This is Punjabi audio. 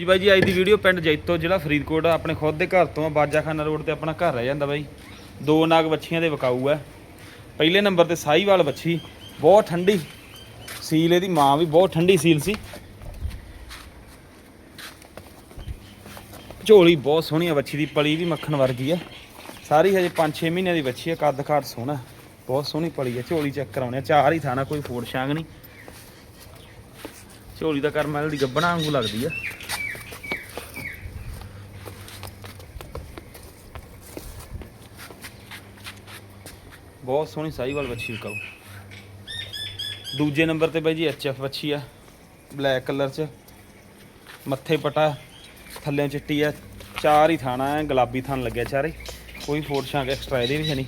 ਜੀ ਬਾਈ ਜੀ ਅੱਜ ਦੀ ਵੀਡੀਓ ਪਿੰਡ ਜੈਤੋ ਜ਼ਿਲ੍ਹਾ ਫਰੀਦਕੋਟ ਆ, ਆਪਣੇ ਖੁਦ ਦੇ ਘਰ ਤੋਂ ਆ ਬਾਜਾਖਾਨਾ ਰੋਡ ਤੇ ਆਪਣਾ ਘਰ ਰਹਿ ਜਾਂਦਾ ਬਾਈ। ਦੋ ਨਾਗ ਬੱਚੀਆਂ ਦੇ ਵਿਕਾਊ ਆ। ਪਹਿਲੇ ਨੰਬਰ ਤੇ ਸਾਈਵਾਲ ਬੱਚੀ ਬਹੁਤ ਠੰਡੀ ਸੀਲ ਇਹਦੀ ਮਾਂ ਵੀ ਬਹੁਤ ਠੰਡੀ ਸੀਲ ਸੀ। ਝੋਲੀ ਬਹੁਤ ਸੋਹਣੀ ਆ ਬੱਚੀ ਦੀ ਪਲੀ ਵੀ ਮੱਖਣ ਵਰਗੀ ਆ। ਸਾਰੀ ਹਜੇ 5-6 ਮਹੀਨਿਆਂ ਦੀ ਬੱਚੀ ਆ ਕੱਦ ਕਾਠ ਸੋਹਣਾ। ਬਹੁਤ ਸੋਹਣੀ ਪਲੀ ਆ ਝੋਲੀ ਚੈੱਕ ਕਰਾਉਣੇ ਆ ਚਾਰ ਹੀ ਥਾਣਾ ਕੋਈ ਫੋੜ ਛਾਂਗ ਨਹੀਂ। ਝੋਲੀ ਦਾ ਕਰਮਲ ਦੀ ਗੱਬਣਾ ਵਾਂਗੂ ਲੱਗਦੀ ਆ। ਬਹੁਤ ਸੋਹਣੀ ਸਾਈਵਾਲ ਵੱਛੀ ਵਿਕਾਊ। ਦੂਜੇ ਨੰਬਰ ਤੇ ਬਾਈ ਜੀ ਐਚਐਫ ਬੱਚੀ ਆ, ਬਲੈਕ ਕਲਰ ਚ। ਮੱਥੇ ਪਟਾ, ਥੱਲੇ ਚਿੱਟੀ ਆ। ਚਾਰ ਹੀ ਥਾਣਾ ਹੈ ਗੁਲਾਬੀ ਥਣ ਲੱਗਿਆ ਚਾਰੇ। ਕੋਈ ਫੋੜ ਸ਼ਾਂਕ ਐਕਸਟਰਾ ਇਹਦੇ ਵੀ ਹੈ ਨਹੀਂ।